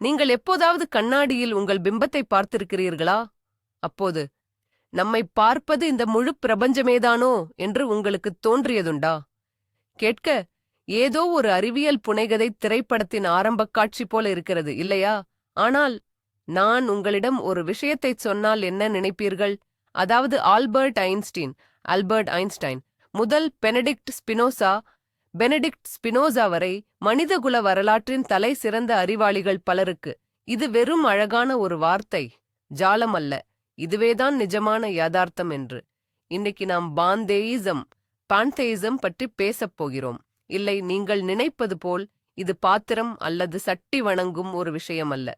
நீங்கள் எப்போதாவது கண்ணாடியில் உங்கள் பிம்பத்தை பார்த்திருக்கிறீர்களா? அப்போது நம்மை பார்ப்பது இந்த முழு பிரபஞ்சமேதானோ என்று உங்களுக்கு தோன்றியதுண்டா? கேட்க ஏதோ ஒரு அறிவியல் புனைகதை திரைப்படத்தின் ஆரம்பக் காட்சி போல இருக்கிறது இல்லையா? ஆனால் நான் உங்களிடம் ஒரு விஷயத்தைச் சொன்னால் என்ன நினைப்பீர்கள்? அதாவது ஆல்பர்ட் ஐன்ஸ்டீன் ஆல்பர்ட் ஐன்ஸ்டைன் முதல் பெனடிக்ட் ஸ்பினோசா பெனடிக்ட் ஸ்பினோசா வரை மனிதகுல வரலாற்றின் தலை சிறந்த அறிவாளிகள் பலருக்கு இது வெறும் அழகான ஒரு வார்த்தை. ஜாலம் அல்ல. இதுவேதான் நிஜமான யதார்த்தம் என்று. இன்னைக்கு நாம் பாந்தேயிசம் பான்தேயிசம் பற்றி பேசப் போகிறோம். இல்லை நீங்கள் நினைப்பது போல் இது பாத்திரம் அல்லது சட்டி வணங்கும் ஒரு விஷயம் அல்ல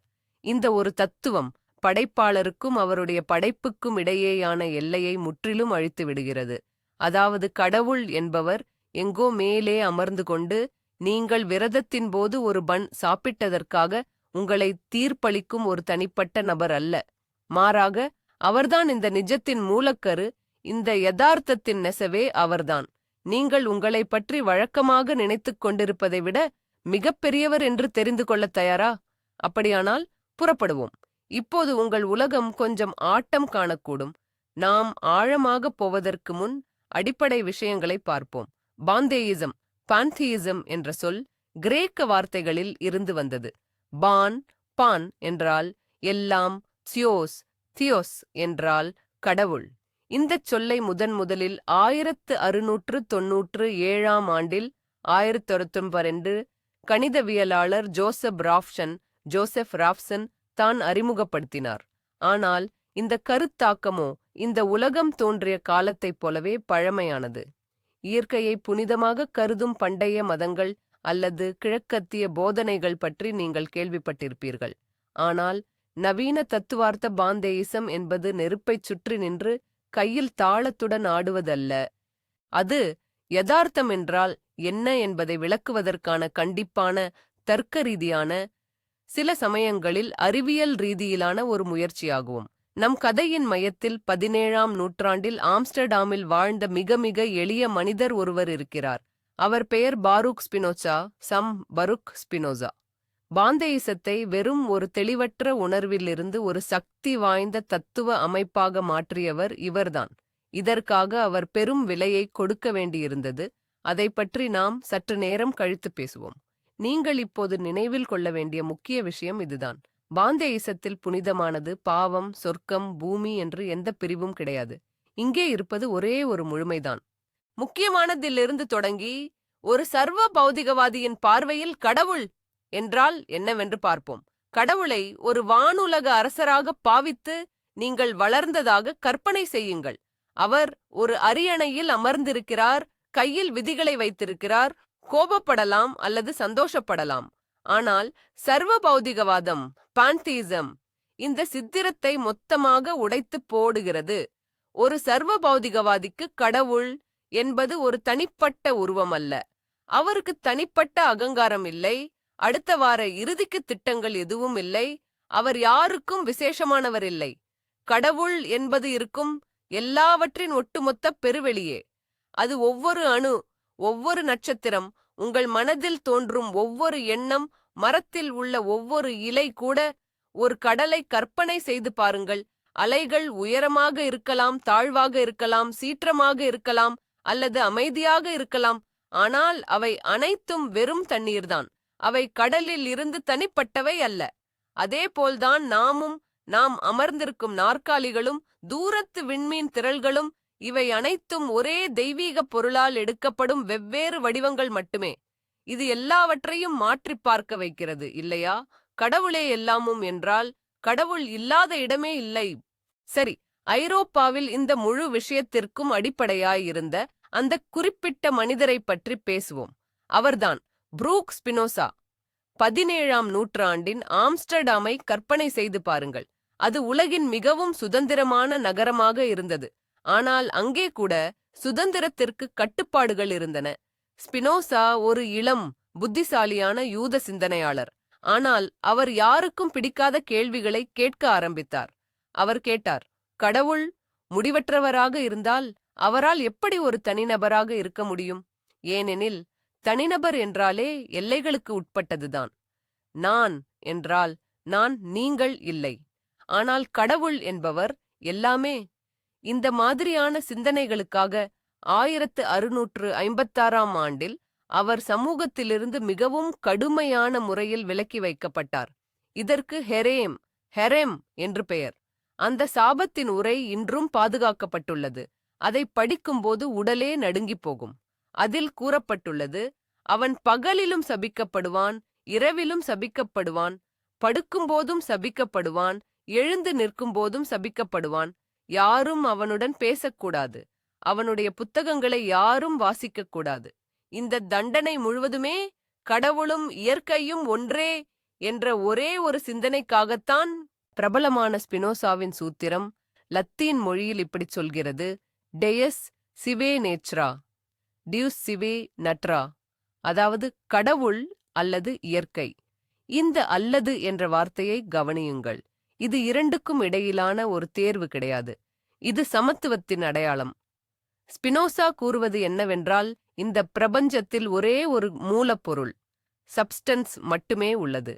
இந்த ஒரு தத்துவம் படைப்பாளருக்கும் அவருடைய படைப்புக்கும் இடையேயான எல்லையை முற்றிலும் அழித்து விடுகிறது. அதாவது கடவுள் என்பவர் எங்கோ மேலே அமர்ந்து கொண்டு நீங்கள் விரதத்தின் போது ஒரு பன் சாப்பிட்டதற்காக உங்களை தீர்ப்பளிக்கும் ஒரு தனிப்பட்ட நபர் அல்ல. மாறாக அவர்தான் இந்த நிஜத்தின் மூலக்கரு இந்த யதார்த்தத்தின் நெசவே அவர்தான். நீங்கள் உங்களைப் பற்றி வழக்கமாக நினைத்துக் கொண்டிருப்பதை விட மிகப்பெரியவர் என்று தெரிந்து கொள்ளத் தயாரா? அப்படியானால் புறப்படுவோம். இப்போது உங்கள் உலகம் கொஞ்சம் ஆட்டம் காணக்கூடும். நாம் ஆழமாகப் போவதற்கு முன் அடிப்படை விஷயங்களை பார்ப்போம். பாந்தேயிசம். பான்தியிசம் என்ற சொல் கிரேக்க வார்த்தைகளில் இருந்து வந்தது. பான் பான் என்றால் எல்லாம் தியோஸ் தியோஸ் என்றால் கடவுள். இந்தச் சொல்லை முதன் முதலில் ஆயிரத்து அறுநூற்று தொன்னூற்று ஏழாம் ஆண்டில் ஆயிரத்தி என்று கணிதவியலாளர் ஜோசப் ராப்ஷன் ஜோசப் ராஃப்சன் தான் அறிமுகப்படுத்தினார். ஆனால் இந்த கருத்தாக்கமோ இந்த உலகம் தோன்றிய காலத்தைப் போலவே பழமையானது. இயற்கையை புனிதமாக கருதும் பண்டைய மதங்கள் அல்லது கிழக்கத்திய போதனைகள் பற்றி நீங்கள் கேள்விப்பட்டிருப்பீர்கள். ஆனால் நவீன தத்துவார்த்த பாந்தேயிசம் என்பது நெருப்பைச் சுற்றி நின்று கையில் தாளத்துடன் ஆடுவதல்ல. அது யதார்த்தம் என்றால் என்ன என்பதை விளக்குவதற்கான கண்டிப்பான தர்க்க ரீதியான சில சமயங்களில் அறிவியல் ரீதியிலான ஒரு முயற்சியாகும். நம் கதையின் மையத்தில் பதினேழாம் நூற்றாண்டில் ஆம்ஸ்டர்டாமில் வாழ்ந்த மிக மிக எளிய மனிதர் ஒருவர் இருக்கிறார். அவர் பெயர் Baruch Spinoza some. Baruch Spinoza. பாந்தேயிசத்தை வெறும் ஒரு தெளிவற்ற உணர்விலிருந்து ஒரு சக்தி வாய்ந்த தத்துவ அமைப்பாக மாற்றியவர் இவர்தான். இதற்காக அவர் பெரும் விலையை கொடுக்க வேண்டியிருந்தது. அதை பற்றி நாம் சற்று நேரம் கழித்து பேசுவோம். நீங்கள் இப்போது நினைவில் கொள்ள வேண்டிய முக்கிய விஷயம் இதுதான். பாந்தேயிசத்தில் புனிதமானது பாவம் சொர்க்கம் பூமி என்று எந்த பிரிவும் கிடையாது. இங்கே இருப்பது ஒரே ஒரு முழுமைதான். முக்கியமானதிலிருந்து தொடங்கி ஒரு சர்வ பௌதிகவாதியின் பார்வையில் கடவுள் என்றால் என்னவென்று பார்ப்போம். கடவுளை ஒரு வானுலக அரசராக பாவித்து நீங்கள் வளர்ந்ததாக கற்பனை செய்யுங்கள். அவர் ஒரு அரியணையில் அமர்ந்திருக்கிறார் கையில் விதிகளை வைத்திருக்கிறார் கோபப்படலாம் அல்லது சந்தோஷப்படலாம். ஆனால் சர்வ பௌதிகவாதம் பான்தீசம் இந்த சித்திரத்தை மொத்தமாக உடைத்து போடுகிறது. ஒரு சர்வ பௌதிகவாதிக்கு கடவுள் என்பது ஒரு தனிப்பட்ட உருவம் அல்ல அவருக்கு தனிப்பட்ட அகங்காரம் இல்லை. அடுத்த வார இறுதிக்கு திட்டங்கள் எதுவும் இல்லை. அவர் யாருக்கும் விசேஷமானவர் இல்லை. கடவுள் என்பது இருக்கும் எல்லாவற்றின் ஒட்டுமொத்த பெருவெளியே. அது ஒவ்வொரு அணு ஒவ்வொரு நட்சத்திரம் உங்கள் மனதில் தோன்றும் ஒவ்வொரு எண்ணம் மரத்தில் உள்ள ஒவ்வொரு இலை கூட ஒரு கடலை கற்பனை செய்து பாருங்கள். அலைகள் உயரமாக இருக்கலாம் தாழ்வாக இருக்கலாம் சீற்றமாக இருக்கலாம் அல்லது அமைதியாக இருக்கலாம். ஆனால் அவை அனைத்தும் வெறும் தண்ணீர்தான். அவை கடலில் இருந்து தனிப்பட்டவை அல்ல. அதேபோல்தான் நாமும் நாம் அமர்ந்திருக்கும் நாற்காலிகளும் தூரத்து விண்மீன் திரள்களும் இவை அனைத்தும் ஒரே தெய்வீக பொருளால் எடுக்கப்படும் வெவ்வேறு வடிவங்கள் மட்டுமே. இது எல்லாவற்றையும் மாற்றிப் பார்க்க வைக்கிறது இல்லையா? கடவுளே எல்லாமும் என்றால் கடவுள் இல்லாத இடமே இல்லை. சரி ஐரோப்பாவில் இந்த முழு விஷயத்திற்கும் அடிப்படையாயிருந்த அந்த குறிப்பிட்ட மனிதரை பற்றி பேசுவோம். அவர்தான் புரூக் ஸ்பினோசா. பதினேழாம் நூற்றாண்டின் ஆம்ஸ்டர்டாமை கற்பனை செய்து பாருங்கள். அது உலகின் மிகவும் சுதந்திரமான நகரமாக இருந்தது. ஆனால் அங்கே கூட சுதந்திரத்திற்கு கட்டுப்பாடுகள் இருந்தன. ஸ்பினோசா ஒரு இளம் புத்திசாலியான யூத சிந்தனையாளர். ஆனால் அவர் யாருக்கும் பிடிக்காத கேள்விகளை கேட்க ஆரம்பித்தார். அவர் கேட்டார் கடவுள் முடிவற்றவராக இருந்தால் அவரால் எப்படி ஒரு தனிநபராக இருக்க முடியும்? ஏனெனில் தனிநபர் என்றாலே எல்லைகளுக்கு உட்பட்டதுதான். நான் என்றால் நான் நீங்கள் இல்லை. ஆனால் கடவுள் என்பவர் எல்லாமே இந்த மாதிரியான சிந்தனைகளுக்காக ஆயிரத்து அறுநூற்று ஐம்பத்தாறாம் ஆண்டில் அவர் சமூகத்திலிருந்து மிகவும் கடுமையான முறையில் விலக்கி வைக்கப்பட்டார். இதற்கு ஹெரேம் ஹெரெம் என்று பெயர். அந்த சாபத்தின் உரை இன்றும் பாதுகாக்கப்பட்டுள்ளது. அதை படிக்கும்போது உடலே நடுங்கிப் போகும். அதில் கூறப்பட்டுள்ளது அவன் பகலிலும் சபிக்கப்படுவான் இரவிலும் சபிக்கப்படுவான் படுக்கும்போதும் சபிக்கப்படுவான் எழுந்து நிற்கும்போதும் சபிக்கப்படுவான் யாரும் அவனுடன் பேசக்கூடாது. அவனுடைய புத்தகங்களை யாரும் வாசிக்கக் கூடாது இந்த தண்டனை முழுவதுமே கடவுளும் இயற்கையும் ஒன்றே என்ற ஒரே ஒரு சிந்தனைக்காகத்தான் பிரபலமான ஸ்பினோசாவின் சூத்திரம் லத்தீன் மொழியில் இப்படிச் சொல்கிறது. டெயஸ் சிவே நேச்ரா டியூஸ் சிவே நட்ரா அதாவது கடவுள் அல்லது இயற்கை. இந்த அல்லது என்ற வார்த்தையை கவனியுங்கள். இது இரண்டுக்கும் இடையிலான ஒரு தேர்வு கிடையாது. இது சமத்துவத்தின் அடையாளம். ஸ்பினோசா கூறுவது என்னவென்றால் இந்த பிரபஞ்சத்தில் ஒரே ஒரு மூலப்பொருள் சப்ஸ்டன்ஸ் மட்டுமே உள்ளது.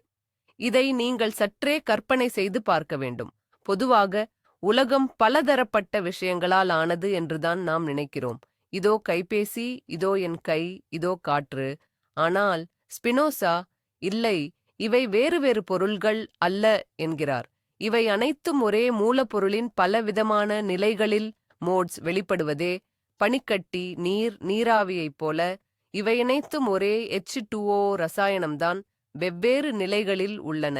இதை நீங்கள் சற்றே கற்பனை செய்து பார்க்க வேண்டும். பொதுவாக உலகம் பலதரப்பட்ட விஷயங்களால் ஆனது என்றுதான் நாம் நினைக்கிறோம். இதோ கைபேசி இதோ என் கை இதோ காற்று. ஆனால் ஸ்பினோசா இல்லை இவை வேறு வேறு பொருள்கள் அல்ல என்கிறார். இவை அனைத்தும் ஒரே மூலப்பொருளின் பலவிதமான நிலைகளில் மோட்ஸ் வெளிப்படுவதே. பனிக்கட்டி நீர் நீராவியைப் போல இவை அனைத்தும் ஒரே எச் டூஓ ரசாயனம்தான் வெவ்வேறு நிலைகளில் உள்ளன.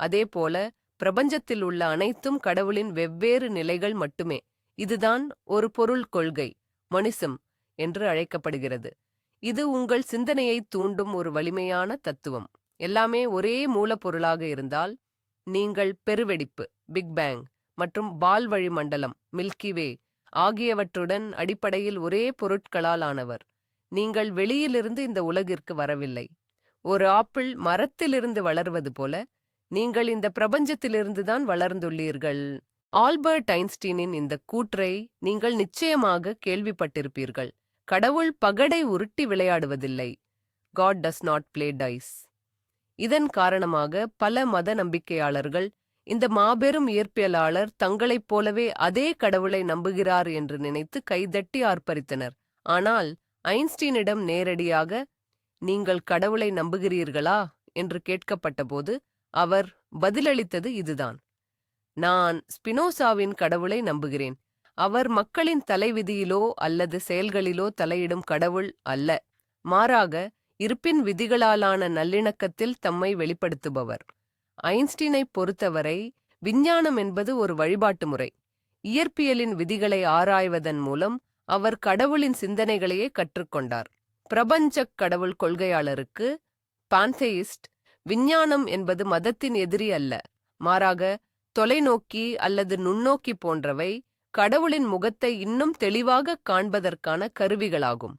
அதேபோல பிரபஞ்சத்தில் உள்ள அனைத்தும் கடவுளின் வெவ்வேறு நிலைகள் மட்டுமே. இதுதான் ஒரு பொருள் கொள்கை மனுஷம் என்று அழைக்கப்படுகிறது. இது உங்கள் சிந்தனையை தூண்டும் ஒரு வலிமையான தத்துவம். எல்லாமே ஒரே மூலப்பொருளாக இருந்தால் நீங்கள் பெருவெடிப்பு பிக் பேங் மற்றும் பால் வழி மண்டலம் மில்கிவே ஆகியவற்றுடன் அடிப்படையில் ஒரே பொருட்களால் ஆனவர். நீங்கள் வெளியிலிருந்து இந்த உலகிற்கு வரவில்லை. ஒரு ஆப்பிள் மரத்திலிருந்து வளர்வது போல நீங்கள் இந்த பிரபஞ்சத்திலிருந்துதான் வளர்ந்துள்ளீர்கள். ஆல்பர்ட் ஐன்ஸ்டீனின் இந்த கூற்றை நீங்கள் நிச்சயமாக கேள்விப்பட்டிருப்பீர்கள். கடவுள் பகடை உருட்டி விளையாடுவதில்லை. God does not play dice இதன் காரணமாக பல மத நம்பிக்கையாளர்கள் இந்த மாபெரும் இயற்பியலாளர் தங்களைப் போலவே அதே கடவுளை நம்புகிறார் என்று நினைத்து கைதட்டி ஆர்ப்பரித்தனர். ஆனால் ஐன்ஸ்டீனிடம் நேரடியாக நீங்கள் கடவுளை நம்புகிறீர்களா? என்று கேட்கப்பட்டபோது அவர் பதிலளித்தது இதுதான். நான் ஸ்பினோசாவின் கடவுளை நம்புகிறேன். அவர் மக்களின் தலைவிதியிலோ அல்லது செயல்களிலோ தலையிடும் கடவுள் அல்ல. மாறாக இருப்பின் விதிகளாலான நல்லிணக்கத்தில் தம்மை வெளிப்படுத்துபவர். ஐன்ஸ்டீனைப் பொறுத்தவரை விஞ்ஞானம் என்பது ஒரு வழிபாட்டு முறை. இயற்பியலின் விதிகளை ஆராய்வதன் மூலம் அவர் கடவுளின் சிந்தனைகளையே கற்றுக்கொண்டார். பிரபஞ்சக் கடவுள் கொள்கையாளருக்கு பான்தெயிஸ்ட் விஞ்ஞானம் என்பது மதத்தின் எதிரி அல்ல. மாறாக தொலைநோக்கி அல்லது நுண்ணோக்கி போன்றவை கடவுளின் முகத்தை இன்னும் தெளிவாக காண்பதற்கான கருவிகளாகும்.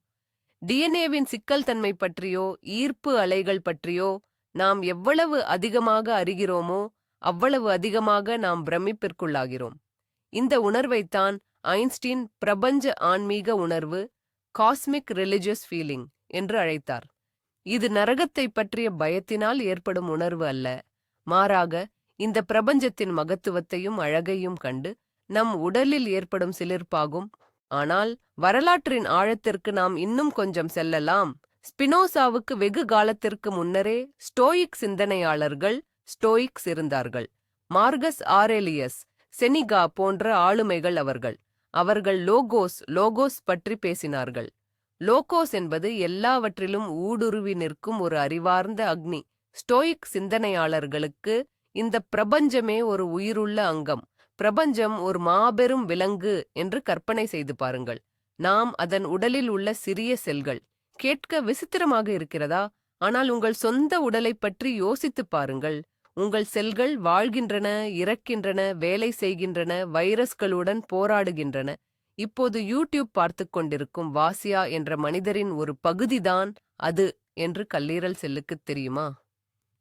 டிஎன்ஏவின் சிக்கல் தன்மை பற்றியோ ஈர்ப்பு அலைகள் பற்றியோ நாம் எவ்வளவு அதிகமாக அறிகிறோமோ அவ்வளவு அதிகமாக நாம் பிரமிப்பிற்குள்ளாகிறோம். இந்த உணர்வைத்தான் ஐன்ஸ்டீன் பிரபஞ்ச ஆன்மீக உணர்வு காஸ்மிக் ரிலிஜியஸ் ஃபீலிங் என்று அழைத்தார். இது நரகத்தை பற்றிய பயத்தினால் ஏற்படும் உணர்வு அல்ல. மாறாக இந்த பிரபஞ்சத்தின் மகத்துவத்தையும் அழகையும் கண்டு நம் உடலில் ஏற்படும் சிலிர்ப்பாகும் ஆனால் வரலாற்றின் ஆழத்திற்கு நாம் இன்னும் கொஞ்சம் செல்லலாம். ஸ்பினோசாவுக்கு வெகு காலத்திற்கு முன்னரே ஸ்டோயிக் சிந்தனையாளர்கள் ஸ்டோயிக்ஸ் இருந்தார்கள். மார்கஸ் ஆரேலியஸ் செனிகா போன்ற ஆளுமைகள் அவர்கள். அவர்கள் லோகோஸ் லோகோஸ் பற்றி பேசினார்கள். லோகோஸ் என்பது எல்லாவற்றிலும் ஊடுருவி நிற்கும் ஒரு அறிவார்ந்த அக்னி. ஸ்டோயிக் சிந்தனையாளர்களுக்கு இந்த பிரபஞ்சமே ஒரு உயிருள்ள அங்கம். பிரபஞ்சம் ஒரு மாபெரும் விலங்கு என்று கற்பனை செய்து பாருங்கள். நாம் அதன் உடலில் உள்ள சிறிய செல்கள். கேட்க விசித்திரமாக இருக்கிறதா? ஆனால் உங்கள் சொந்த உடலைப் பற்றி யோசித்துப் பாருங்கள். உங்கள் செல்கள் வாழ்கின்றன இறக்கின்றன வேலை செய்கின்றன வைரஸ்களுடன் போராடுகின்றன. இப்போது யூடியூப் பார்த்து கொண்டிருக்கும் வாசியா என்ற மனிதரின் ஒரு பகுதிதான் அது என்று கல்லீரல் செல்லுக்குத் தெரியுமா?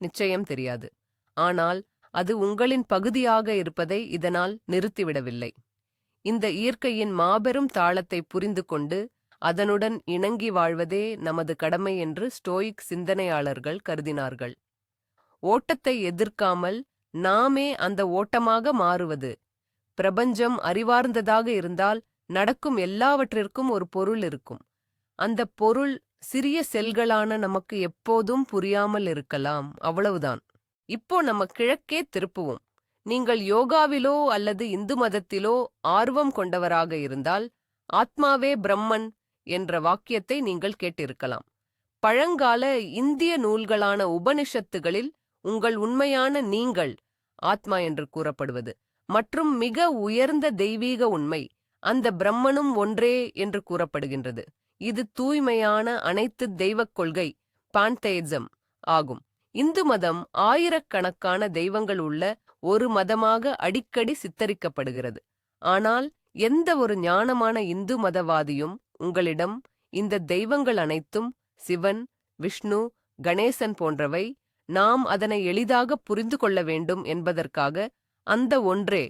நிச்சயம் தெரியாது. ஆனால் அது உங்களின் பகுதியாக இருப்பதை இதனால் நிறுத்திவிடவில்லை. இந்த இயற்கையின் மாபெரும் தாளத்தை புரிந்து கொண்டு அதனுடன் இணங்கி வாழ்வதே நமது கடமை என்று ஸ்டோயிக் சிந்தனையாளர்கள் கருதினார்கள். ஓட்டத்தை எதிர்க்காமல் நாமே அந்த ஓட்டமாக மாறுவது. பிரபஞ்சம் அறிவார்ந்ததாக இருந்தால் நடக்கும் எல்லாவற்றிற்கும் ஒரு பொருள் இருக்கும். அந்த பொருள் சிறிய செல்களான நமக்கு எப்போதும் புரியாமல் இருக்கலாம் அவ்வளவுதான். இப்போ நம்ம கிழக்கே திருப்புவோம். நீங்கள் யோகாவிலோ அல்லது இந்து மதத்திலோ ஆர்வம் கொண்டவராக இருந்தால் ஆத்மாவே பிரம்மன் என்ற வாக்கியத்தை நீங்கள் கேட்டிருக்கலாம். பழங்கால இந்திய நூல்களான உபனிஷத்துகளில் உங்கள் உண்மையான நீங்கள் ஆத்மா என்று கூறப்படுவது மற்றும் மிக உயர்ந்த தெய்வீக உண்மை அந்த பிரம்மனும் ஒன்றே என்று கூறப்படுகின்றது. இது தூய்மையான அனைத்து தெய்வக் கொள்கை பான்தேயிசம் ஆகும். இந்து மதம் ஆயிரக்கணக்கான தெய்வங்கள் உள்ள ஒரு மதமாக அடிக்கடி சித்தரிக்கப்படுகிறது. ஆனால் எந்த ஒரு ஞானமான இந்து மதவாதியும் உங்களிடம் இந்த தெய்வங்கள் அனைத்தும் சிவன் விஷ்ணு கணேசன் போன்றவை நாம் அதனை எளிதாக புரிந்து கொள்ள வேண்டும் என்பதற்காக அந்த ஒன்றே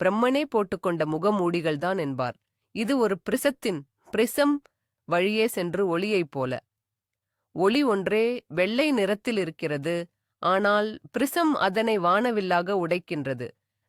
பிரம்மனே போட்டுக்கொண்ட முகமூடிகள்தான் என்பார். இது ஒரு பிரிசத்தின் பிரிசம் வழியே சென்று ஒளியைப் போல. ஒளி ஒன்றே வெள்ளை நிறத்தில் இருக்கிறது ஆனால் பிரிசம் அதனை வானவில்லாக உடைக்கின்றது.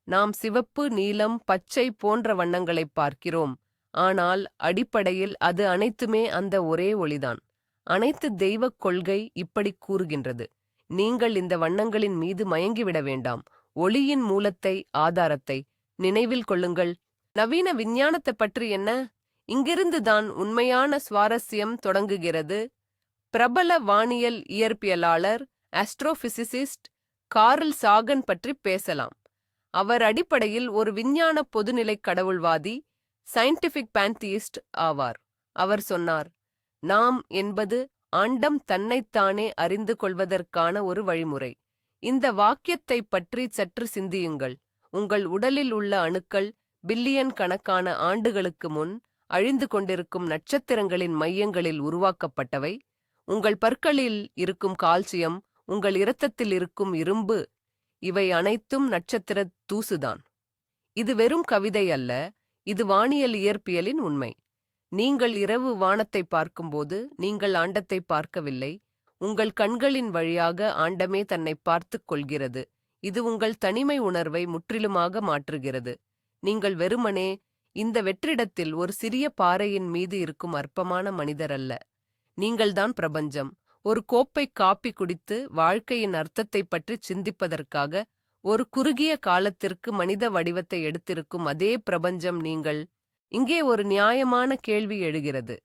நாம் சிவப்பு நீலம் பச்சை போன்ற வண்ணங்களைப் பார்க்கிறோம் ஆனால் அடிப்படையில் அது அனைத்துமே அந்த ஒரே ஒளிதான். அனைத்து தெய்வக் கொள்கை இப்படி கூறுகின்றது. நீங்கள் இந்த வண்ணங்களின் மீது மயங்கிவிட வேண்டாம். ஒளியின் மூலத்தை ஆதாரத்தை நினைவில் கொள்ளுங்கள். நவீன விஞ்ஞானத்தை பற்றி என்ன? இங்கிருந்துதான் உண்மையான சுவாரஸ்யம் தொடங்குகிறது. பிரபல வானியல் இயற்பியலாளர் ஆஸ்ட்ரோபிசிசிஸ்ட் கார்ல் சாகன் பற்றி பேசலாம். அவர் அடிப்படையில் ஒரு விஞ்ஞான பொதுநிலை கடவுள்வாதி சயின்டிபிக் பேந்தியிஸ்ட் ஆவார். அவர் சொன்னார் நாம் என்பது ஆண்டம் தன்னைத்தானே அறிந்து கொள்வதற்கான ஒரு வழிமுறை. இந்த வாக்கியத்தைப் பற்றி சற்று சிந்தியுங்கள். உங்கள் உடலில் உள்ள அணுக்கள் பில்லியன் கணக்கான ஆண்டுகளுக்கு முன் அழிந்து கொண்டிருக்கும் நட்சத்திரங்களின் மையங்களில் உருவாக்கப்பட்டவை. உங்கள் பற்களில் இருக்கும் கால்சியம் உங்கள் இரத்தத்தில் இருக்கும் இரும்பு இவை அனைத்தும் நட்சத்திர தூசுதான். இது வெறும் கவிதை அல்ல இது வானியல் இயற்பியலின் உண்மை. நீங்கள் இரவு வானத்தை பார்க்கும்போது நீங்கள் ஆண்டத்தை பார்க்கவில்லை உங்கள் கண்களின் வழியாக ஆண்டமே தன்னை பார்த்துக் கொள்கிறது. இது உங்கள் தனிமை உணர்வை முற்றிலுமாக மாற்றுகிறது. நீங்கள் வெறுமனே இந்த வெற்றிடத்தில் ஒரு சிறிய பாறையின் மீது இருக்கும் அற்பமான மனிதர் அல்ல. நீங்கள்தான் பிரபஞ்சம். ஒரு கோப்பை காப்பி குடித்து வாழ்க்கையின் அர்த்தத்தைப் பற்றி சிந்திப்பதற்காக ஒரு குறுகிய காலத்திற்கு மனித வடிவத்தை எடுத்திருக்கும் அதே பிரபஞ்சம் நீங்கள். இங்கே ஒரு நியாயமான கேள்வி எழுகிறது.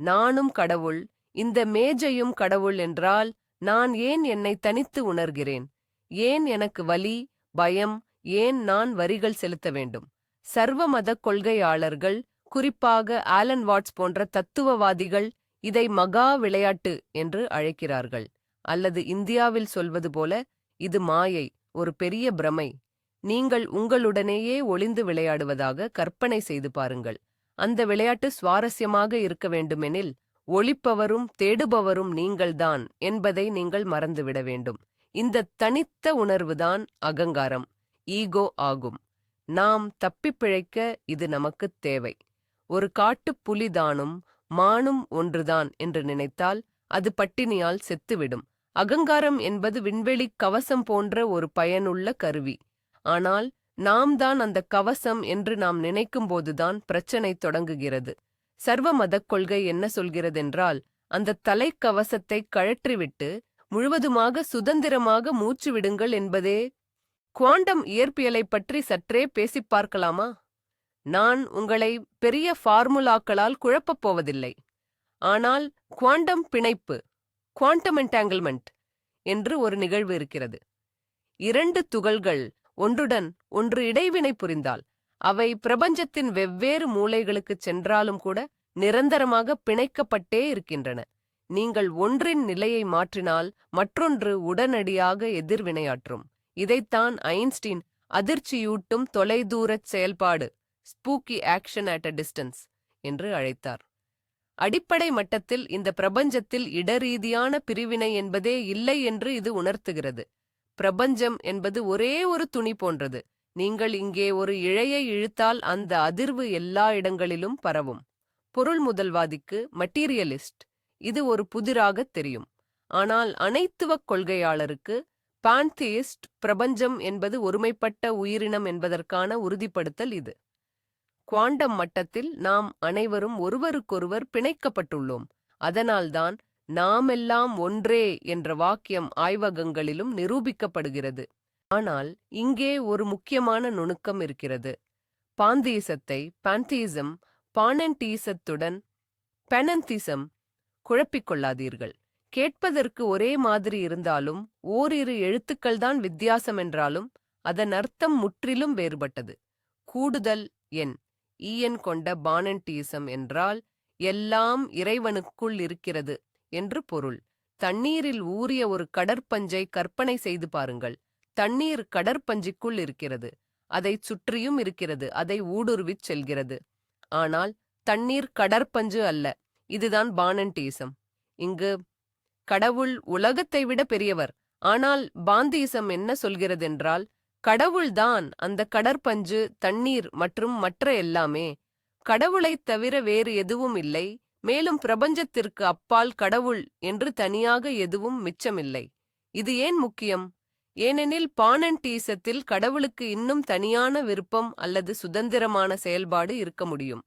நானும் கடவுள் இந்த மேஜையும் கடவுள் என்றால் நான் ஏன் என்னை தனித்து உணர்கிறேன்? ஏன் எனக்கு வலி பயம் ஏன் நான் வரிகள் செலுத்த வேண்டும்? சர்வமத கொள்கையாளர்கள் குறிப்பாக ஆலன் வாட்ஸ் போன்ற தத்துவவாதிகள் இதை மகா விளையாட்டு என்று அழைக்கிறார்கள். அல்லது இந்தியாவில் சொல்வது போல இது மாயை ஒரு பெரிய பிரமை. நீங்கள் உங்களுடனேயே ஒளிந்து விளையாடுவதாக கற்பனை செய்து பாருங்கள். அந்த விளையாட்டு சுவாரஸ்யமாக இருக்க வேண்டுமெனில் ஒளிப்பவரும் தேடுபவரும் நீங்கள்தான் என்பதை நீங்கள் மறந்துவிட வேண்டும். இந்த தனித்த உணர்வுதான் அகங்காரம் ஈகோ ஆகும். நாம் தப்பிப் பிழைக்க இது நமக்குத் தேவை. ஒரு காட்டுப் புலிதானும் மானும் ஒன்றுதான் என்று நினைத்தால் அது பட்டினியால் செத்துவிடும். அகங்காரம் என்பது விண்வெளிக் கவசம் போன்ற ஒரு பயனுள்ள கருவி. ஆனால் நாம் தான் அந்த கவசம் என்று நாம் நினைக்கும்போதுதான் பிரச்சனை தொடங்குகிறது. சர்வ மதக் கொள்கை என்ன சொல்கிறதென்றால் அந்த தலைக்கவசத்தை கழற்றிவிட்டு முழுவதுமாக சுதந்திரமாக மூச்சு விடுங்கள் என்பதே. குவாண்டம் இயற்பியலைப் பற்றி சற்றே பேசிப் பார்க்கலாமா? நான் உங்களை பெரிய ஃபார்முலாக்களால் குழப்பப் போவதில்லை. ஆனால் குவாண்டம் பிணைப்பு குவாண்டம் என்டாங்கிள்மெண்ட் என்று ஒரு நிகழ்வு இருக்கிறது. இரண்டு துகள்கள் ஒன்றுடன் ஒன்று இடைவினை புரிந்தால் அவை பிரபஞ்சத்தின் வெவ்வேறு மூலைகளுக்குச் சென்றாலும் கூட நிரந்தரமாக பிணைக்கப்பட்டே இருக்கின்றன. நீங்கள் ஒன்றின் நிலையை மாற்றினால் மற்றொன்று உடனடியாக எதிர்வினையாற்றும். இதைத்தான் ஐன்ஸ்டீன் அதிர்ச்சியூட்டும் தொலைதூரச் செயல்பாடு spooky action at a distance என்று அழைத்தார். அடிப்படை மட்டத்தில் இந்த பிரபஞ்சத்தில் இடரீதியான பிரிவினை என்பதே இல்லை என்று இது உணர்த்துகிறது. பிரபஞ்சம் என்பது ஒரே ஒரு துணி போன்றது. நீங்கள் இங்கே ஒரு இழையை இழுத்தால் அந்த அதிர்வு எல்லா இடங்களிலும் பரவும். பொருள் முதல்வாதிக்கு மட்டீரியலிஸ்ட் இது ஒரு புதிராகத் தெரியும். ஆனால் அனைத்துவக் கொள்கையாளருக்கு பான்தியிஸ்ட் பிரபஞ்சம் என்பது ஒருமைப்பட்ட உயிரினம் என்பதற்கான உறுதிப்படுத்தல் இது. குவாண்டம் மட்டத்தில் நாம் அனைவரும் ஒருவருக்கொருவர் பிணைக்கப்பட்டுள்ளோம். அதனால்தான் நாமெல்லாம் ஒன்றே என்ற வாக்கியம் ஆய்வகங்களிலும் நிரூபிக்கப்படுகிறது. ஆனால் இங்கே ஒரு முக்கியமான நுணுக்கம் இருக்கிறது. பாந்தீசத்தை பாந்தீசம் பானன்டீசத்துடன் பெனந்தீசம் குழப்பிக்கொள்ளாதீர்கள் கேட்பதற்கு ஒரே மாதிரி இருந்தாலும் ஓரிரு எழுத்துக்கள்தான் வித்தியாசம் என்றாலும் அதன் அர்த்தம் முற்றிலும் வேறுபட்டது. கூடுதல் எண். ஈயன் கொண்ட பானன்டீசம் என்றால் எல்லாம் இறைவனுக்குள் இருக்கிறது என்று பொருள். தண்ணீரில் ஊறிய ஒரு கடற்பஞ்சை கற்பனை செய்து பாருங்கள். தண்ணீர் கடற்பஞ்சிக்குள் இருக்கிறது. அதைச் சுற்றியும் இருக்கிறது. அதை ஊடுருவிச் செல்கிறது. ஆனால் தண்ணீர் கடற்பஞ்சு அல்ல. இதுதான் பானன்டீசம். இங்கு கடவுள் உலகத்தை விட பெரியவர். ஆனால் பாந்தீசம் என்ன சொல்கிறதென்றால் கடவுள்தான் அந்த கடற்பஞ்சு தண்ணீர் மற்றும் மற்ற எல்லாமே. கடவுளைத் தவிர வேறு எதுவும் இல்லை. மேலும் பிரபஞ்சத்திற்கு அப்பால் கடவுள் என்று தனியாக எதுவும் மிச்சமில்லை. இது ஏன் முக்கியம்? ஏனெனில் பானன்டீசத்தில் கடவுளுக்கு இன்னும் தனியான விருப்பம் அல்லது சுதந்திரமான செயல்பாடு இருக்க முடியும்.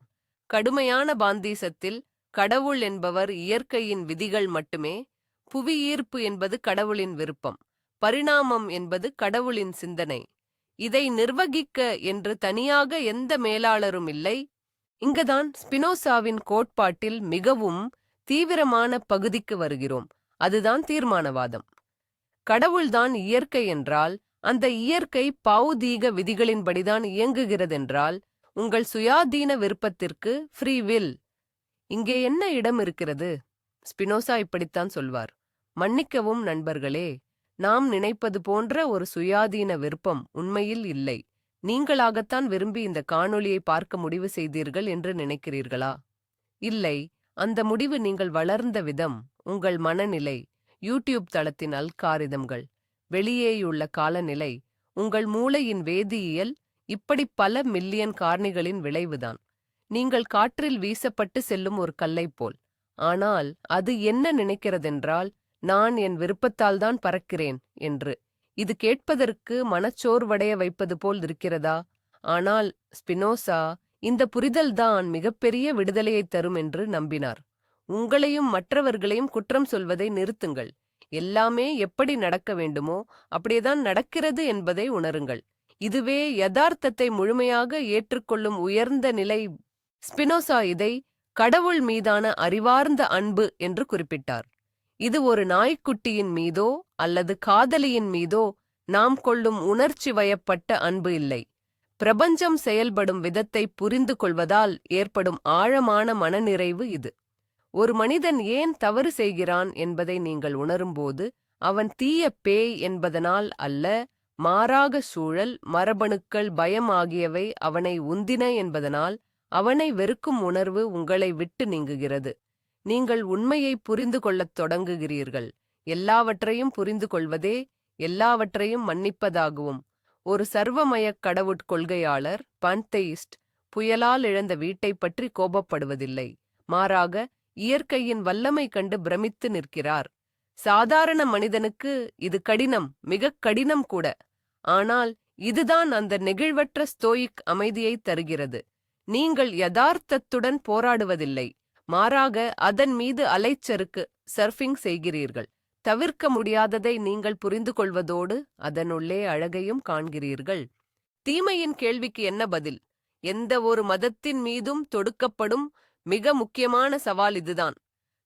கடுமையான பாந்தீசத்தில் கடவுள் என்பவர் இயற்கையின் விதிகள் மட்டுமே. புவியீர்ப்பு என்பது கடவுளின் விருப்பம். பரிணாமம் என்பது கடவுளின் சிந்தனை. இதை நிர்வகிக்க என்று தனியாக எந்த மேலாளரும் இல்லை. இங்கதான் ஸ்பினோசாவின் கோட்பாட்டில் மிகவும் தீவிரமான பகுதிக்கு வருகிறோம். அதுதான் தீர்மானவாதம். கடவுள்தான் இயற்கை என்றால் அந்த இயற்கை பௌதீக விதிகளின்படிதான் இயங்குகிறதென்றால் உங்கள் சுயாதீன விருப்பத்திற்கு ஃப்ரீ வில் இங்கே என்ன இடம் இருக்கிறது? ஸ்பினோசா இப்படித்தான் சொல்வார். மன்னிக்கவும் நண்பர்களே நாம் நினைப்பது போன்ற ஒரு சுயாதீன விருப்பம் உண்மையில் இல்லை. நீங்களாகத்தான் விரும்பி இந்த காணொளியை பார்க்க முடிவு செய்தீர்கள் என்று நினைக்கிறீர்களா? இல்லை. அந்த முடிவு நீங்கள் வளர்ந்த விதம் உங்கள் மனநிலை யூடியூப் தளத்தின் அல்காரிதம்கள் வெளியேயுள்ள காலநிலை உங்கள் மூளையின் வேதியியல் இப்படி பல மில்லியன் காரணிகளின் விளைவுதான். நீங்கள் காற்றில் வீசப்பட்டு செல்லும் ஒரு கல்லைப் போல். ஆனால் அது என்ன நினைக்கிறதென்றால் நான் என் விருப்பத்தால்தான் பறக்கிறேன் என்று. இது கேட்பதற்கு மனச்சோர்வடைய வைப்பது போல் இருக்கிறதா? ஆனால் ஸ்பினோசா இந்த புரிதல்தான் மிகப்பெரிய விடுதலையைத் தரும் என்று நம்பினார். உங்களையும் மற்றவர்களையும் குற்றம் சொல்வதை நிறுத்துங்கள். எல்லாமே எப்படி நடக்க வேண்டுமோ அப்படியேதான் நடக்கிறது என்பதை உணருங்கள். இதுவே யதார்த்தத்தை முழுமையாக ஏற்றுக்கொள்ளும் உயர்ந்த நிலை. ஸ்பினோசா இதை கடவுள் மீதான அறிவார்ந்த அன்பு என்று குறிப்பிட்டார். இது ஒரு நாய்க்குட்டியின் மீதோ அல்லது காதலியின் மீதோ நாம் கொள்ளும் உணர்ச்சி வயப்பட்ட அன்பு இல்லை. பிரபஞ்சம் செயல்படும் விதத்தை புரிந்து கொள்வதால் ஏற்படும் ஆழமான மனநிறைவு இது. ஒரு மனிதன் ஏன் தவறு செய்கிறான் என்பதை நீங்கள் உணரும்போது அவன் தீய பேய் என்பதனால் அல்ல மாறாக சூழல் மரபணுக்கள் பயம் ஆகியவை அவனை உந்தின என்பதனால் அவனை வெறுக்கும் உணர்வு உங்களை விட்டு நீங்குகிறது. நீங்கள் உண்மையை புரிந்து கொள்ளத் தொடங்குகிறீர்கள். எல்லாவற்றையும் புரிந்து கொள்வதே எல்லாவற்றையும் மன்னிப்பதாகவும். ஒரு சர்வமயக் கடவுட் கொள்கையாளர் பன்தெயிஸ்ட் புயலால் இழந்த வீட்டைப் பற்றி கோபப்படுவதில்லை. மாறாக இயற்கையின் வல்லமை கண்டு பிரமித்து நிற்கிறார். சாதாரண மனிதனுக்கு இது கடினம் மிகக் கடினம் கூட. ஆனால் இதுதான் அந்த நெகிழ்வற்ற ஸ்தோயிக் அமைதியை தருகிறது. நீங்கள் யதார்த்தத்துடன் போராடுவதில்லை. மாறாக அதன் மீது அலைச்சறுக்கு சர்ஃபிங் செய்கிறீர்கள். தவிர்க்க முடியாததை நீங்கள் புரிந்து கொள்வதோடு அதனுள்ளே அழகையும் காண்கிறீர்கள். தீமையின் கேள்விக்கு என்ன பதில்? எந்த ஒரு மதத்தின் மீதும் தொடுக்கப்படும் மிக முக்கியமான சவால் இதுதான்.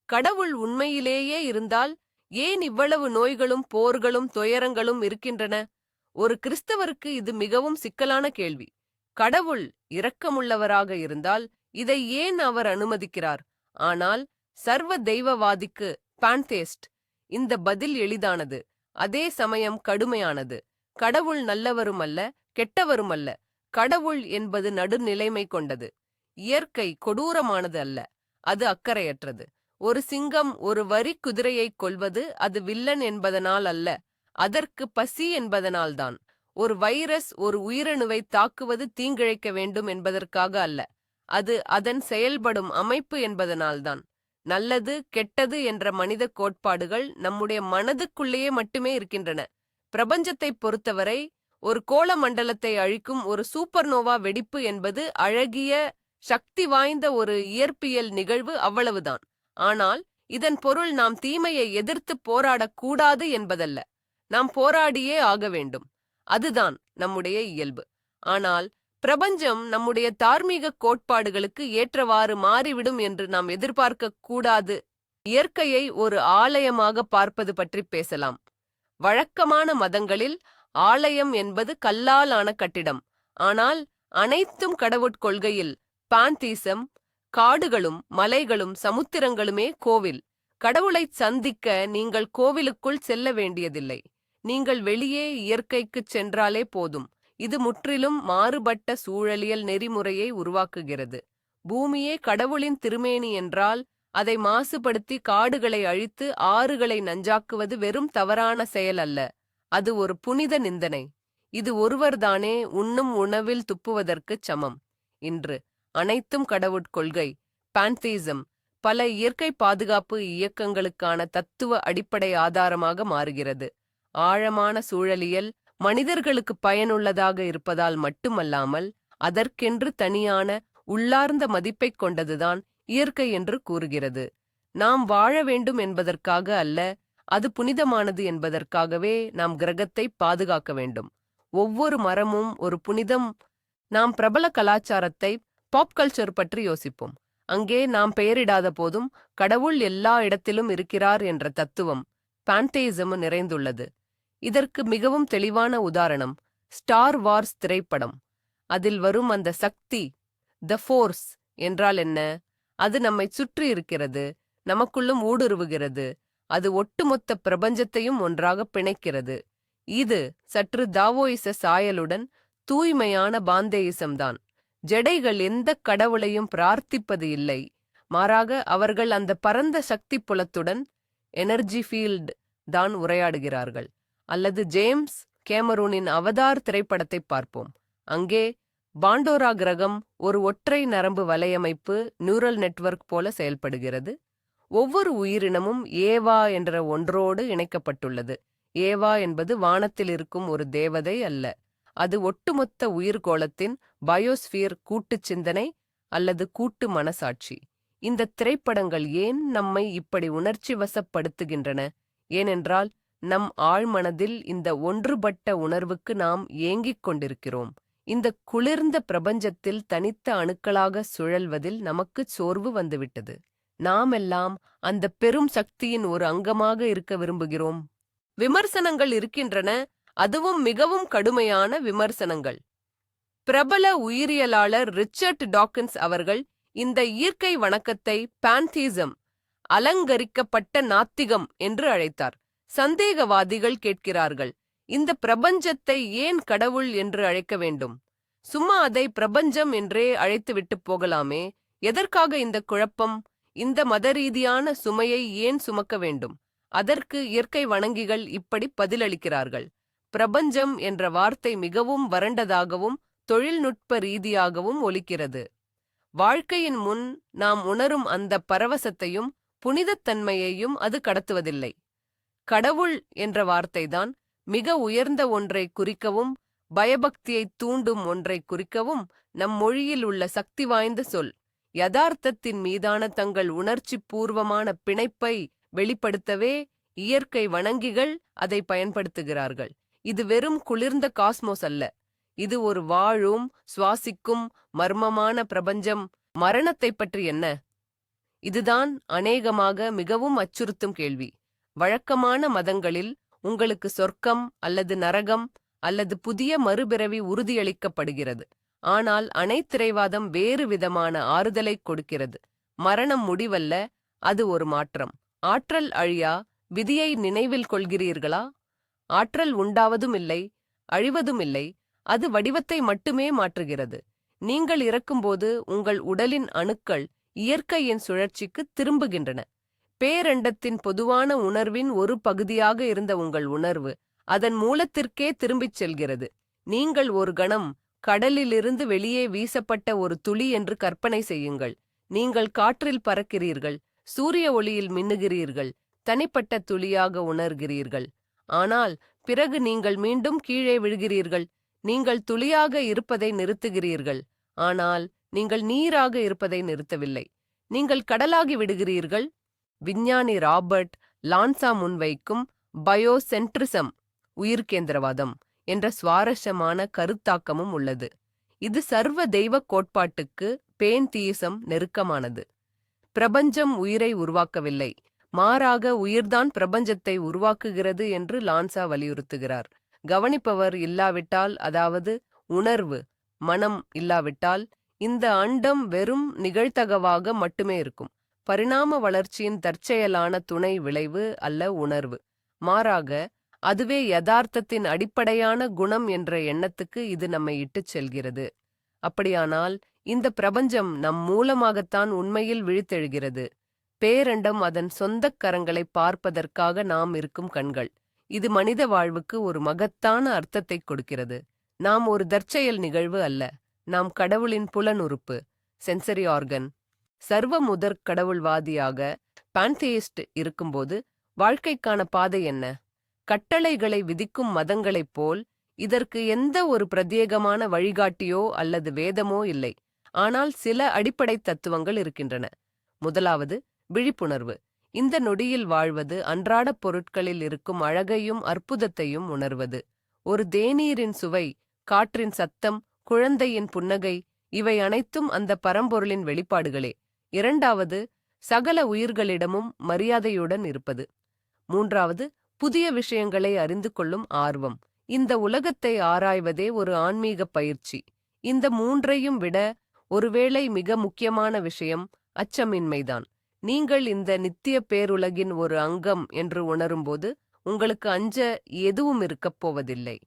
கடவுள் உண்மையிலேயே இருந்தால் ஏன் இவ்வளவு நோய்களும் போர்களும் துயரங்களும் இருக்கின்றன? ஒரு கிறிஸ்தவருக்கு இது மிகவும் சிக்கலான கேள்வி. கடவுள் இரக்கமுள்ளவராக இருந்தால் இதை ஏன் அவர் அனுமதிக்கிறார்? ஆனால் சர்வ தெய்வவாதிக்கு பான்தேஸ்ட் இந்த பதில் எளிதானது. அதே சமயம் கடுமையானது. கடவுள் நல்லவரும் அல்ல கெட்டவரும் அல்ல. கடவுள் என்பது நடுநிலைமை கொண்டது. இயற்கை கொடூரமானது அல்ல. அது அக்கறையற்றது. ஒரு சிங்கம் ஒரு வரி குதிரையைக் கொல்வது அது வில்லன் என்பதனால் அல்ல. அதற்கு பசி என்பதனால்தான். ஒரு வைரஸ் ஒரு உயிரணுவை தாக்குவது தீங்கிழைக்க வேண்டும் என்பதற்காக அல்ல. அது அதன் செயல்படும் அமைப்பு என்பதனால்தான். நல்லது கெட்டது என்ற மனித கோட்பாடுகள் நம்முடைய மனதுக்குள்ளேயே மட்டுமே இருக்கின்றன. பிரபஞ்சத்தைப் பொறுத்தவரை ஒரு கோள மண்டலத்தை அழிக்கும் ஒரு சூப்பர்னோவா வெடிப்பு என்பது அழகிய சக்தி வாய்ந்த ஒரு இயற்பியல் நிகழ்வு அவ்வளவுதான். ஆனால் இதன் பொருள் நாம் தீமையை எதிர்த்து போராடக்கூடாது என்பதல்ல. நாம் போராடியே ஆக வேண்டும். அதுதான் நம்முடைய இயல்பு. ஆனால் பிரபஞ்சம் நம்முடைய தார்மீக கோட்பாடுகளுக்கு ஏற்றவாறு மாறிவிடும் என்று நாம் எதிர்பார்க்க கூடாது. இயற்கையை ஒரு ஆலயமாக பார்ப்பது பற்றி பேசலாம். வழக்கமான மதங்களில் ஆலயம் என்பது கல்லால் ஆன கட்டிடம். ஆனால் அனைத்தும் கடவுட்கொள்கையில் பாந்தீசம் காடுகளும் மலைகளும் சமுத்திரங்களுமே கோவில். கடவுளைச் சந்திக்க நீங்கள் கோவிலுக்குள் செல்ல வேண்டியதில்லை. நீங்கள் வெளியே இயற்கைக்குச் சென்றாலே போதும். இது முற்றிலும் மாறுபட்ட சூழலியல் நெறிமுறையை உருவாக்குகிறது. பூமியே கடவுளின் திருமேனி என்றால் அதை மாசுபடுத்தி காடுகளை அழித்து ஆறுகளை நஞ்சாக்குவது வெறும் தவறான செயல் அல்ல. அது ஒரு புனித நிந்தனை. இது ஒருவர்தானே உண்ணும் உணவில் துப்புவதற்குச் சமம். இன்று அனைத்தும் கடவுட்கொள்கை பான்தீசம் பல இயற்கை பாதுகாப்பு இயக்கங்களுக்கான தத்துவ அடிப்படை ஆதாரமாக மாறுகிறது. ஆழமான சூழலியல் மனிதர்களுக்கு பயனுள்ளதாக இருப்பதால் மட்டுமல்லாமல் அதற்கென்று தனியான உள்ளார்ந்த மதிப்பைக் கொண்டதுதான் இயற்கை என்று கூறுகிறது. நாம் வாழ வேண்டும் என்பதற்காக அல்ல அது புனிதமானது என்பதற்காகவே நாம் கிரகத்தை பாதுகாக்க வேண்டும். ஒவ்வொரு மரமும் ஒரு புனிதம் நாம் பிரபல கலாச்சாரத்தை பாப் கல்ச்சர் பற்றி யோசிப்போம். அங்கே நாம் பெயரிடாத போதும் கடவுள் எல்லா இடத்திலும் இருக்கிறார் என்ற தத்துவம் பான்தேயிசம் நிறைந்துள்ளது. இதற்கு மிகவும் தெளிவான உதாரணம் ஸ்டார் வார்ஸ் திரைப்படம். அதில் வரும் அந்த சக்தி த ஃபோர்ஸ் என்றால் என்ன? அது நம்மை சுற்றி இருக்கிறது நமக்குள்ளும் ஊடுருவுகிறது அது ஒட்டுமொத்த பிரபஞ்சத்தையும் ஒன்றாக பிணைக்கிறது. இது சற்று தாவோயிச சாயலுடன் தூய்மையான பாந்தேயிசம்தான். ஜடைகள் எந்த கடவுளையும் பிரார்த்திப்பது இல்லை. மாறாக அவர்கள் அந்த பரந்த சக்தி புலத்துடன் எனர்ஜி ஃபீல்ட் தான் உரையாடுகிறார்கள். அல்லது ஜேம்ஸ் கேமரூனின் அவதார் திரைப்படத்தை பார்ப்போம். அங்கே பாண்டோரா கிரகம் ஒரு ஒற்றை நரம்பு வலையமைப்பு நியூரல் நெட்வொர்க் போல செயல்படுகிறது. ஒவ்வொரு உயிரினமும் ஏவா என்ற ஒன்றோடு இணைக்கப்பட்டுள்ளது. ஏவா என்பது வானத்தில் இருக்கும் ஒரு தேவதை அல்ல. அது ஒட்டுமொத்த உயிர்கோளத்தின் பயோஸ்பியர் கூட்டுச் சிந்தனை அல்லது கூட்டு மனசாட்சி. இந்த திரைப்படங்கள் ஏன் நம்மை இப்படி உணர்ச்சி வசப்படுத்துகின்றன? ஏனென்றால் நம் ஆழ்மனதில் இந்த ஒன்றுபட்ட உணர்வுக்கு நாம் ஏங்கிக் கொண்டிருக்கிறோம். இந்த குளிர்ந்த பிரபஞ்சத்தில் தனித்த அணுக்களாக சுழல்வதில் நமக்கு சோர்வு வந்துவிட்டது. நாமெல்லாம் அந்த பெரும் சக்தியின் ஒரு அங்கமாக இருக்க விரும்புகிறோம். விமர்சனங்கள் இருக்கின்றன அதுவும் மிகவும் கடுமையான விமர்சனங்கள். பிரபல உயிரியலாளர் ரிச்சர்ட் டாக்கின்ஸ் அவர்கள் இந்த இயற்கை வணக்கத்தை பான்தீசம் அலங்கரிக்கப்பட்ட நாத்திகம் என்று அழைத்தார். சந்தேகவாதிகள் கேட்கிறார்கள் இந்த பிரபஞ்சத்தை ஏன் கடவுள் என்று அழைக்க வேண்டும்? சும்மா அதை பிரபஞ்சம் என்றே அழைத்துவிட்டு போகலாமே எதற்காக இந்த குழப்பம்? இந்த மதரீதியான சுமையை ஏன் சுமக்க வேண்டும்? அதற்கு இயற்கை வணங்கிகள் இப்படி பதிலளிக்கிறார்கள். பிரபஞ்சம் என்ற வார்த்தை மிகவும் வறண்டதாகவும் தொழில்நுட்ப ரீதியாகவும் ஒலிக்கிறது. வாழ்க்கையின் முன் நாம் உணரும் அந்த பரவசத்தையும் புனிதத்தன்மையையும் அது கடத்துவதில்லை. கடவுள் என்ற வார்த்தைதான் மிக உயர்ந்த ஒன்றை குறிக்கவும் பயபக்தியை தூண்டும் ஒன்றை குறிக்கவும் நம் மொழியில் உள்ள சக்தி வாய்ந்த சொல். யதார்த்தத்தின் மீதான தங்கள் உணர்ச்சி பூர்வமான பிணைப்பை வெளிப்படுத்தவே இயற்கை வணங்கிகள் அதை பயன்படுத்துகிறார்கள். இது வெறும் குளிர்ந்த காஸ்மோஸ் அல்ல. இது ஒரு வாழும் சுவாசிக்கும் மர்மமான பிரபஞ்சம். மரணத்தைப் பற்றி என்ன? இதுதான் அநேகமாக மிகவும் அச்சுறுத்தும் கேள்வி. வழக்கமான மதங்களில் உங்களுக்கு சொர்க்கம் அல்லது நரகம் அல்லது புதிய மறுபிறவி உறுதியளிக்கப்படுகிறது. ஆனால் அனைத்திரைவாதம் வேறு விதமான ஆறுதலைக் கொடுக்கிறது. மரணம் முடிவல்ல அது ஒரு மாற்றம். ஆற்றல் அழியா விதியை நினைவில் கொள்கிறீர்களா? ஆற்றல் உண்டாவதும் இல்லை அழிவதும் இல்லை அது வடிவத்தை மட்டுமே மாற்றுகிறது. நீங்கள் இறக்கும்போது உங்கள் உடலின் அணுக்கள் இயற்கையின் சுழற்சிக்கு திரும்புகின்றன. பேரண்டத்தின் பொதுவான உணர்வின் ஒரு பகுதியாக இருந்த உங்கள் உணர்வு அதன் மூலத்திற்கே திரும்பிச் செல்கிறது. நீங்கள் ஒரு கணம் கடலிலிருந்து வெளியே வீசப்பட்ட ஒரு துளி என்று கற்பனை செய்யுங்கள். நீங்கள் காற்றில் பறக்கிறீர்கள் சூரிய ஒளியில் மின்னுகிறீர்கள் தனிப்பட்ட துளியாக உணர்கிறீர்கள். ஆனால் பிறகு நீங்கள் மீண்டும் கீழே விழுகிறீர்கள் நீங்கள் துளியாக இருப்பதை நிறுத்துகிறீர்கள். ஆனால் நீங்கள் நீராக இருப்பதை நிறுத்தவில்லை. நீங்கள் கடலாகி விடுகிறீர்கள் விஞ்ஞானி ராபர்ட் லான்சா முன்வைக்கும் பயோசென்ட்ரிசம் உயிர்கேந்திரவாதம் என்ற சுவாரஸ்யமான கருத்தாக்கமும் உள்ளது. இது சர்வ தெய்வ கோட்பாட்டுக்கு பேன்தீசம் நெருக்கமானது. பிரபஞ்சம் உயிரை உருவாக்கவில்லை. மாறாக உயிர்தான் பிரபஞ்சத்தை உருவாக்குகிறது என்று லான்சா வலியுறுத்துகிறார். கவனிப்பவர் இல்லாவிட்டால் அதாவது உணர்வு மனம் இல்லாவிட்டால் இந்த அண்டம் வெறும் நிகழ்த்தகவாக மட்டுமே இருக்கும். பரிணாம வளர்ச்சியின் தற்செயலான துணை விளைவு அல்ல உணர்வு. மாறாக அதுவே யதார்த்தத்தின் அடிப்படையான குணம் என்ற எண்ணத்துக்கு இது நம்மை இட்டுச் செல்கிறது. அப்படியானால் இந்த பிரபஞ்சம் நம் மூலமாகத்தான் உண்மையில் விழித்தெழுகிறது. பேரண்டம் அதன் சொந்தக் கரங்களை பார்ப்பதற்காக நாம் இருக்கும் கண்கள். இது மனித வாழ்வுக்கு ஒரு மகத்தான அர்த்தத்தை கொடுக்கிறது. நாம் ஒரு தற்செயல் நிகழ்வு அல்ல. நாம் கடவுளின் புலனுறுப்பு. சென்சரி ஆர்கன் சர்வ முதற் கடவுள்வாதியாக பான்தேயிஸ்ட் இருக்கும்போது வாழ்க்கைக்கான பாதை என்ன? கட்டளைகளை விதிக்கும் மதங்களைப் போல் இதற்கு எந்த ஒரு பிரத்யேகமான வழிகாட்டியோ அல்லது வேதமோ இல்லை. ஆனால் சில அடிப்படை தத்துவங்கள் இருக்கின்றன. முதலாவது விழிப்புணர்வு. இந்த நொடியில் வாழ்வது அன்றாடப் பொருட்களில் இருக்கும் அழகையும் அற்புதத்தையும் உணர்வது. ஒரு தேநீரின் சுவை காற்றின் சத்தம் குழந்தையின் புன்னகை இவை அனைத்தும் அந்த பரம்பொருளின் வெளிப்பாடுகளே. இரண்டாவது சகல உயிர்களிடமும் மரியாதையுடன் இருப்பது. மூன்றாவது புதிய விஷயங்களை அறிந்து கொள்ளும் ஆர்வம். இந்த உலகத்தை ஆராய்வதே ஒரு ஆன்மீக பயிற்சி. இந்த மூன்றையும் விட ஒருவேளை மிக முக்கியமான விஷயம் அச்சமின்மைதான். நீங்கள் இந்த நித்திய பேருலகின் ஒரு அங்கம் என்று உணரும்போது உங்களுக்கு அஞ்ச எதுவும் இருக்கப் போவதில்லை.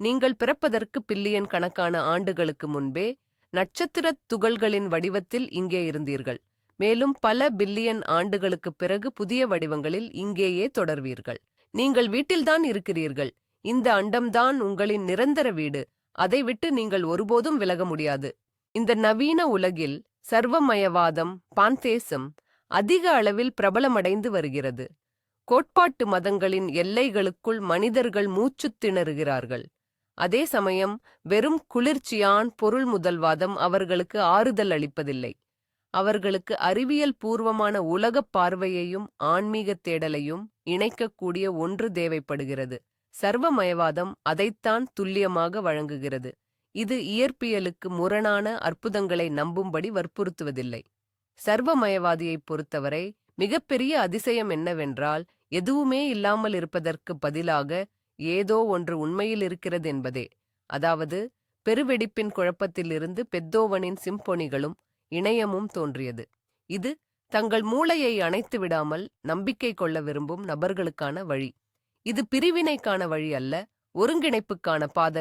நீங்கள் பிறப்பதற்கு பில்லியன் கணக்கான ஆண்டுகளுக்கு முன்பே நட்சத்திரத் துகள்களின் வடிவத்தில் இங்கே இருந்தீர்கள். மேலும் பல பில்லியன் ஆண்டுகளுக்குப் பிறகு புதிய வடிவங்களில் இங்கேயே தொடர்வீர்கள். நீங்கள் வீட்டில்தான் இருக்கிறீர்கள். இந்த அண்டம்தான் உங்களின் நிரந்தர வீடு. அதை விட்டு நீங்கள் ஒருபோதும் விலக முடியாது. இந்த நவீன உலகில் சர்வமயவாதம் பாந்தேசம் அதிக அளவில் பிரபலமடைந்து வருகிறது. கோட்பாட்டு மதங்களின் எல்லைகளுக்குள் மனிதர்கள் மூச்சுத் திணறுகிறார்கள். அதே சமயம் வெறும் குளிர்ச்சியான் பொருள் முதல்வாதம் அவர்களுக்கு ஆறுதல் அளிப்பதில்லை. அவர்களுக்கு அறிவியல் பூர்வமான உலகப் பார்வையையும் ஆன்மீக தேடலையும் இணைக்கக்கூடிய ஒன்று தேவைப்படுகிறது. சர்வமயவாதம் அதைத்தான் துல்லியமாக வழங்குகிறது. இது இயற்பியலுக்கு முரணான அற்புதங்களை நம்பும்படி வற்புறுத்துவதில்லை. சர்வமயவாதியைப் பொறுத்தவரை மிகப்பெரிய அதிசயம் என்னவென்றால் எதுவுமே இல்லாமல் இருப்பதற்கு பதிலாக ஏதோ ஒன்று உண்மையில் இருக்கிறது என்பதே. அதாவது பெருவெடிப்பின் குழப்பத்திலிருந்து பெத்தோவனின் சிம்பொனிகளும் இணையமும் தோன்றியது. இது தங்கள் மூளையை அணைத்து விடாமல் நம்பிக்கை கொள்ள விரும்பும் நபர்களுக்கான வழி. இது பிரிவினைக்கான வழி அல்ல ஒருங்கிணைப்புக்கான பாத.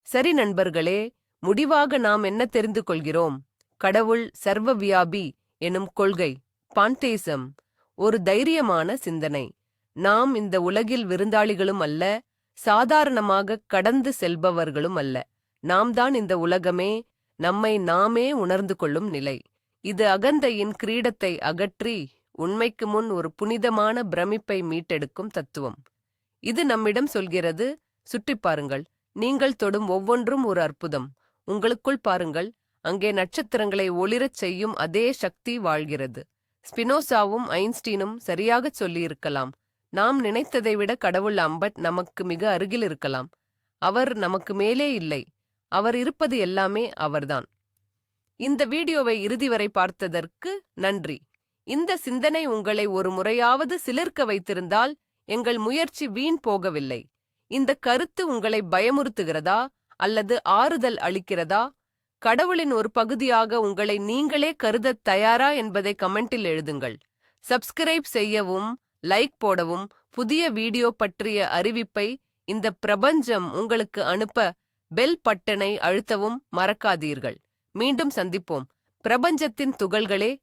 சரி நண்பர்களே முடிவாக நாம் என்ன தெரிந்து கொள்கிறோம்? கடவுள் சர்வவியாபி எனும் கொள்கை பான்தேசம் ஒரு தைரியமான சிந்தனை. நாம் இந்த உலகில் விருந்தாளிகளும் அல்ல சாதாரணமாக கடந்து செல்பவர்களும் அல்ல. நாம் தான் இந்த உலகமே நம்மை நாமே உணர்ந்து கொள்ளும் நிலை. இது அகந்தையின் கிரீடத்தை அகற்றி உண்மைக்கு முன் ஒரு புனிதமான பிரமிப்பை மீட்டெடுக்கும் தத்துவம். இது நம்மிடம் சொல்கிறது சுற்றிப் பாருங்கள் நீங்கள் தொடும் ஒவ்வொன்றும் ஒரு அற்புதம். உங்களுக்குள் பாருங்கள் அங்கே நட்சத்திரங்களை ஒளிரச் செய்யும் அதே சக்தி வாழ்கிறது. ஸ்பினோசாவும் ஐன்ஸ்டீனும் சரியாகச் சொல்லியிருக்கலாம். நாம் நினைத்ததை விட கடவுள் அம்பட் நமக்கு மிக அருகில் இருக்கலாம். அவர் நமக்கு மேலே இல்லை. அவர் இருப்பது எல்லாமே அவர்தான். இந்த வீடியோவை இறுதி வரை பார்த்ததற்கு நன்றி. இந்த சிந்தனை உங்களை ஒரு முறையாவது சிலிர்க்க வைத்திருந்தால் எங்கள் முயற்சி வீண் போகவில்லை. இந்த கருத்து உங்களை பயமுறுத்துகிறதா அல்லது ஆறுதல் அளிக்கிறதா? கடவுளின் ஒரு பகுதியாக உங்களை நீங்களே கருதத் தயாரா என்பதை கமெண்டில் எழுதுங்கள். சப்ஸ்கிரைப் செய்யவும் லைக் போடவும் புதிய வீடியோ பற்றிய அறிவிப்பை இந்த பிரபஞ்சம் உங்களுக்கு அனுப்ப பெல் பட்டனை அழுத்தவும் மறக்காதீர்கள். மீண்டும் சந்திப்போம். பிரபஞ்சத்தின் துகள்களே